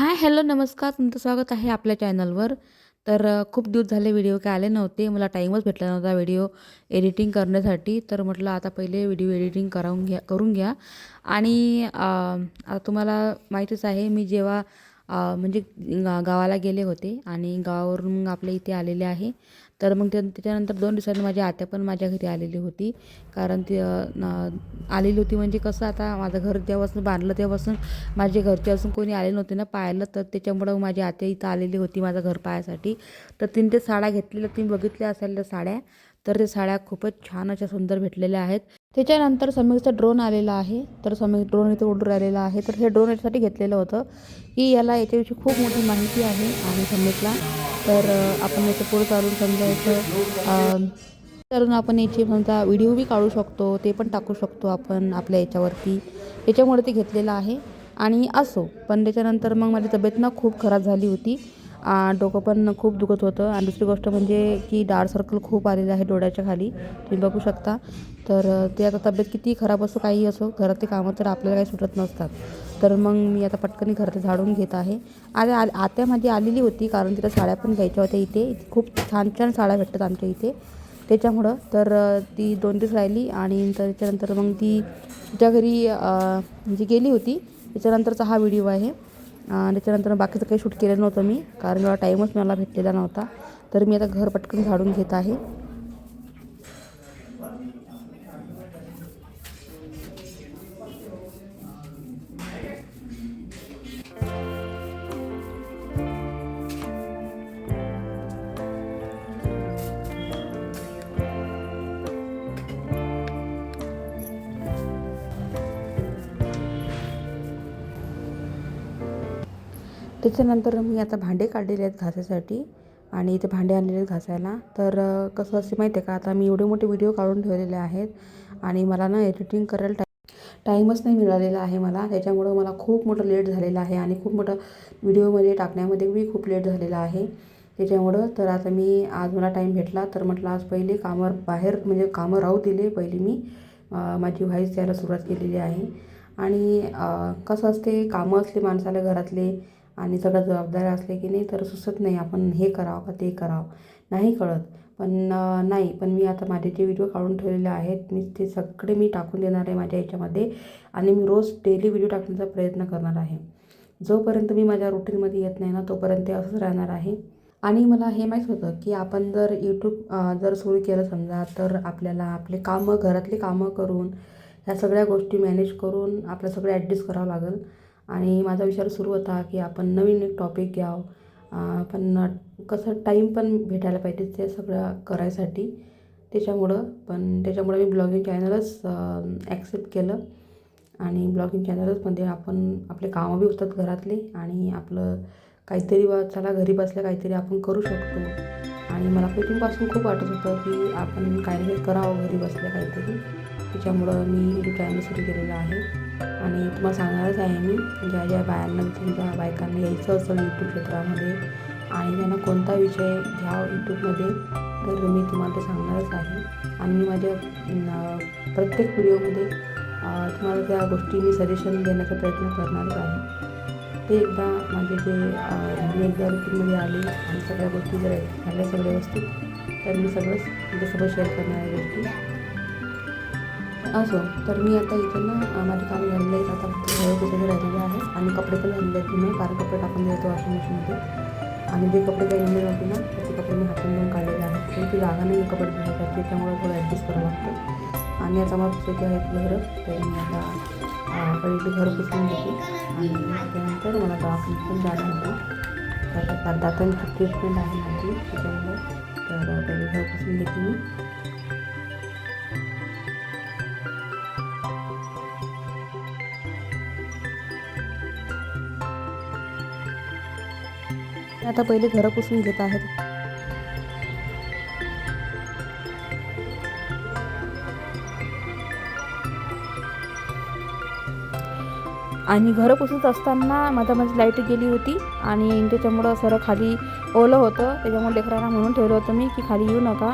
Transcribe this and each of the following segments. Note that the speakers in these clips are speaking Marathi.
हाय हॅलो नमस्कार. तुमचं स्वागत आहे आपल्या चॅनलवर. तर खूप दिवस झाले व्हिडिओ काय आले नव्हते. मला टाईमच भेटला नव्हता व्हिडिओ एडिटिंग करण्यासाठी. तर म्हटलं आता पहिले व्हिडिओ एडिटिंग करावून घ्या करून घ्या. आणि आता तुम्हाला माहितीच आहे मी जेव्हा म्हणजे गावाला गेले होते आणि गावावरून मग आपल्या इथे आलेले आहे. तर मग त्या त्याच्यानंतर दोन दिवसांनी माझी आत्या पण माझ्या घरी आलेली होती. कारण ती आलेली होती म्हणजे कसं आता माझं घर जेव्हापासून बांधलं तेव्हापासून माझे घरचे असून कोणी आले नव्हते ना पाहायला तर त्याच्यामुळं माझी आत्या इथं आलेली होती माझं घर पाहायसाठी. तर तिने ते साड्या घेतलेल्या तिने बघितल्या असेल त्या साड्या तर त्या साड्या खूपच छान अशा सुंदर भेटलेल्या आहेत. त्याच्यानंतर समीरचा ड्रोन आलेला आहे. तर समीर ड्रोन इथे उडून राहिलेला आहे. तर हे ड्रोन याच्यासाठी घेतलेलं होतं. की याला याच्याविषयी खूप मोठी माहिती आहे आणि समीरला. तर आपण याचं पुढे चालून समजा याचं आपण याचे समजा व्हिडिओ बी काढू शकतो. ते पण टाकू शकतो आपण आपल्या याच्यावरती. याच्यामुळे ते घेतलेलं आहे. आणि असो. पण त्याच्यानंतर मग माझी तब्येत ना खूप खराब झाली होती. डोकं पण खूप दुखत होतं. आणि दुसरी गोष्ट म्हणजे की डार्क सर्कल खूप आलेलं आहे डोळ्याच्या खाली. तुम्ही बघू शकता. तर ते आता तब्येत किती खराब असो काही असो घरातली कामं तर आपल्याला काही सुटत नसतात. तर मग मी आता पटकन घरात झाडून घेत आहे. आणि आ आत्या माझी आलेली होती कारण तिला साड्या पण घ्यायच्या होत्या इथे. खूप छान छान साड्या भेटतात आमच्या इथे. त्याच्यामुळं तर ती दोन दिवस राहिली आणि तर त्याच्यानंतर मग ती तिच्या घरी जी म्हणजे गेली होती. त्याच्यानंतरचा हा व्हिडिओ आहे. त्याच्यानंतर बाकीचं काही शूट केलं नव्हतं मी. कारण मला टाईमच मला भेटलेला नव्हता. तर मी आता घर पटकन झाडून घेत आहे. त्याच्यानंतर मी आता भांडे काढलेले आहेत घासायसाठी आणि इथे भांडे आणलेले आहेत घासायला. तर कसं असते माहिती आहे का? आता मी एवढे मोठे व्हिडिओ काढून ठेवलेले आहेत आणि मला ना एडिटिंग करायला टाईम टाईमच नाही मिळालेला आहे मला. त्याच्यामुळं मला खूप मोठं लेट झालेलं आहे आणि खूप मोठं व्हिडिओमध्ये टाकण्यामध्ये मी खूप लेट झालेला आहे. त्याच्यामुळं तर आता मी आज मला टाईम भेटला तर म्हटलं आज पहिले कामं बाहेर म्हणजे कामं राहू दिले पहिले मी. माझी व्हाईस द्यायला सुरुवात केलेली आहे. आणि कसं असते कामं असले माणसाला घरातले आणि सगळ्या जबाबदाऱ्या असल्या की नाही तर सुचत नाही आपण हे करावं का ते करावं. नाही कळत. पण नाही पण मी आता माझे जे व्हिडिओ काढून ठेवलेले आहेत मी ते सगळे मी टाकून देणार आहे माझ्या याच्यामध्ये आणि मी रोज डेली व्हिडिओ टाकण्याचा प्रयत्न करणार आहे. जोपर्यंत मी माझ्या रुटीनमध्ये येत नाही ना तोपर्यंत ते असंच राहणार आहे. आणि मला हे माहीत होतं की आपण जर यूट्यूब जर सुरू केलं समजा तर आपल्याला आपले कामं घरातली कामं करून ह्या सगळ्या गोष्टी मॅनेज करून आपल्या सगळं ॲडजस्ट करावं लागेल. आणि माझा विचार सुरू होता की आपण नवीन एक टॉपिक घ्यावं पण कसं टाईम पण भेटायला पाहिजे ते सगळं करायसाठी. त्याच्यामुळं पण त्याच्यामुळं मी ब्लॉगिंग चॅनलच ॲक्सेप्ट केलं. आणि ब्लॉगिंग चॅनलचमध्ये आपण आपले कामं बी होतात घरातले आणि आपलं काहीतरी बा चला घरी बसल्या काहीतरी आपण करू शकतो. आणि मला कुकिंगपासून खूप वाटत होतं की आपण काही नाही करावं घरी बसल्या काहीतरी. त्याच्यामुळं मी यूट्यूब चॅनल सुरू केलेलं आहे. आणि तुम्हाला सांगणारच आहे मी ज्या ज्या बायांना तुमच्या बायकांना यायचं असेल यूट्यूब क्षेत्रामध्ये आणि त्यांना कोणता विषय घ्या यूट्यूबमध्ये तर मी तुम्हाला ते सांगणारच आहे. आणि मी माझ्या प्रत्येक व्हिडिओमध्ये तुम्हाला त्या गोष्टी मी सजेशन देण्याचा प्रयत्न करणारच आहे. ते एकदा माझे जे मी एकदा रुटीनमध्ये आले आणि सगळ्या गोष्टी जर झाल्या सगळ्या वस्तू तर मी सगळंच तुमच्यासोबत शेअर करणार आहे गोष्टी. असो. तर मी आता इथे ना माझे काम झालेलं आहे आता फक्त घर पुसायचे राहिलेले आहे. आणि कपडे पण झालेले आहेत मी. कारण कपडे टाकून देतो वॉशिंग मशीनमध्ये आणि जे कपडे काही नेले नव्हते ना ते कपडे मी हातून घेऊन काढलेले आहेत. पण ती जागा नाही कपडे धुण्यासाठी त्यामुळे थोडं ॲडजस्ट करावं लागतं. आणि आता मला पुसायचे आहेत घर तर मी आता पहिले घर पुसून घेते. आणि त्यानंतर मला दवाखान्यात पण जाणं होतं. तर आता दातांची ट्रीटमेंट आहे माझी त्याच्यामुळे. तर पहिले घर पुसून घेते मी. आता पहिले घरं पुसून घेत आहेत. आणि घरं पुसत असताना माझ्या माझी लाइट गेली होती आणि त्याच्यामुळं सरळ खाली ओलं होतं. त्याच्यामुळे लेकरांना म्हणून ठेवलं होतं मी की खाली येऊ नका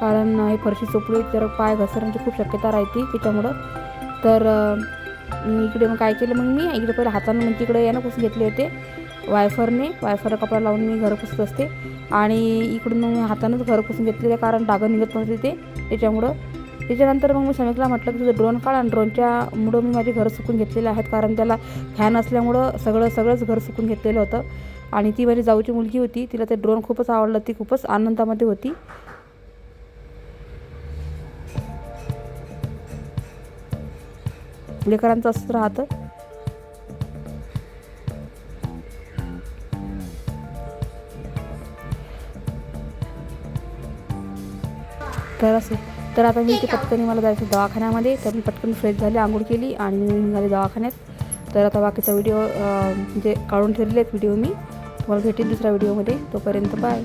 कारण हे फरशी चोपडी तर पाय घसरण्याची खूप शक्यता राहते त्याच्यामुळं. तर इकडे मग काय केलं मग मी इकडे पहिले हातानं मग तिकडे यानं पुसून घेतले होते. वायफरने वायफरला कपडा लावून मी घर पुसत असते. आणि इकडून मग मी हातानंच घर पुसून घेतलेलं कारण डागं निघत नव्हते ते. त्याच्यामुळं त्याच्यानंतर मग मी समीकला म्हटलं की तुझं ड्रोन काढ आणि ड्रोनच्यामुळं मी माझे घर सुकून घेतलेले आहेत कारण त्याला फॅन असल्यामुळं सगळं सगळंच घर सुकून घेतलेलं होतं. आणि ती माझी जाऊची मुलगी होती. तिला ते ड्रोन खूपच आवडलं. ती खूपच आनंदामध्ये होती. लेकरांचं असंच राहतं. तर असं. तर आता मी ते पटकन मला जायचं दवाखान्यामध्ये. तर मी पटकन फ्रेश झाले आंघोळ केली आणि मी निघाले दवाखान्यात. तर आता बाकीचा व्हिडिओ म्हणजे काढून ठेवलेले आहेत व्हिडिओ मी. तुम्हाला भेटेल दुसऱ्या व्हिडिओमध्ये. तोपर्यंत बाय.